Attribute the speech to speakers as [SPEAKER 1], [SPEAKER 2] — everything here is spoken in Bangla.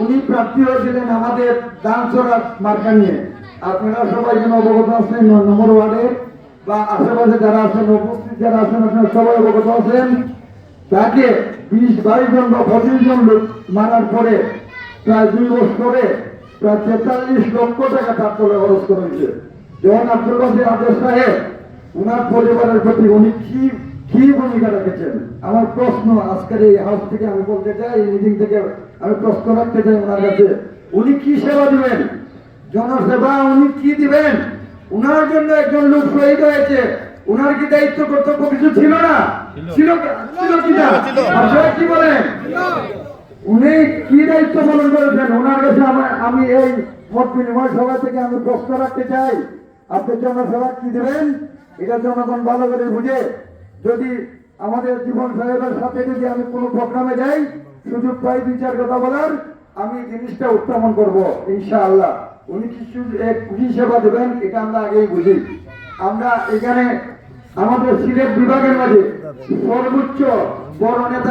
[SPEAKER 1] উনি প্রার্থী হয়েছিলেন আমাদের দানচড়া মার্কা নিয়ে। আপনারা সবাই যেন অবগত আছেন নম্বর ওয়ার্ডে বা আশেপাশে যারা আছেন, উপস্থিত যারা আছেন, আপনারা সবাই অবগত আছেন। তাকে বিশ বাইশ জন বা পঁচিশ জন লোক মারার পরে প্রায় দুই বছরে প্রায় তেতাল্লিশ লক্ষ টাকা তার তোলে খরচ করা হয়েছে। যখন আব্দুল বাসির আদেশ সাহেব ওনার পরিবারের প্রতি উনি কি কি ভূমিকা রেখেছেন? আমার প্রশ্ন আজকের এই হাউস থেকে আমি বলতে চাই এই মিটিং থেকে আমি প্রশ্ন রাখতে চাই ওনার কাছে। উনি কি সেবা দিবেন? জনসেবা উনি কি দিবেন? উনার জন্য একজন লোক শহীদ হয়েছে। উনার কি দায়িত্ব কর্তব্য কিছু ছিল না? ছিল। কি- ছিল কি না? কি বলেন? উনি কি দায়িত্ব পালন করেছেন? ওনার কাছে আমার- আমি এই মত বিনিময় সভা থেকে আমি প্রশ্ন রাখতে চাই। আপনি জনসেবা কি দেবেন? এটা জনগণ ভালো করে বুঝে যদি আমাদের জীবন সাহেবের সাথে যদি আমি কোনো প্রোগ্রামে যাই, সুযোগ পাই দুই, চার কথা বলার, আমি জিনিসটা উত্থাপন করব, ইনশাআল্লাহ। উনি কিছু কি সেবা দেবেন, এটা আমরা আগেই বুঝি। আমরা এখানে আমাদের সিলেট বিভাগের মাঝে সর্বোচ্চ বড় নেতা